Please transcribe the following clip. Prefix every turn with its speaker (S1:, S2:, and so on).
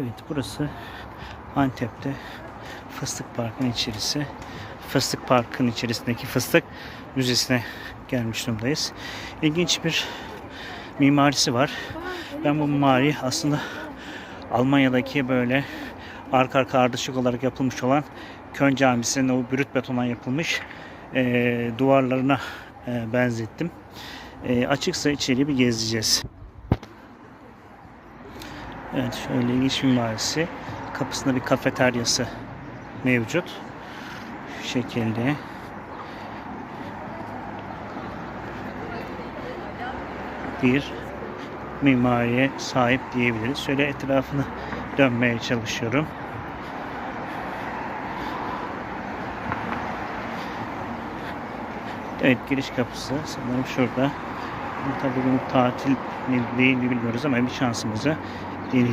S1: Evet burası Antep'te Fıstık Parkı'nın içerisi. Fıstık Parkı'nın içerisindeki Fıstık Müzesi'ne gelmiş durumdayız. İlginç bir mimarisi var. Ben bu mimari aslında Almanya'daki böyle arka arka ardışık olarak yapılmış olan Köln Camisi'nin o brüt betondan yapılmış eee, duvarlarına eee, benzettim. Eee, açıksa içeriği bir gezeceğiz. Evet şöyle ilginç mimarisi. Kapısında bir kafeteryası mevcut. Şu şekilde. Bir mimariye sahip diyebiliriz. Şöyle etrafını dönmeye çalışıyorum. Evet giriş kapısı sanırım şurada. Tabii bugün tatil değil mi bilmiyoruz ama bir şansımızı deneyeceğiz.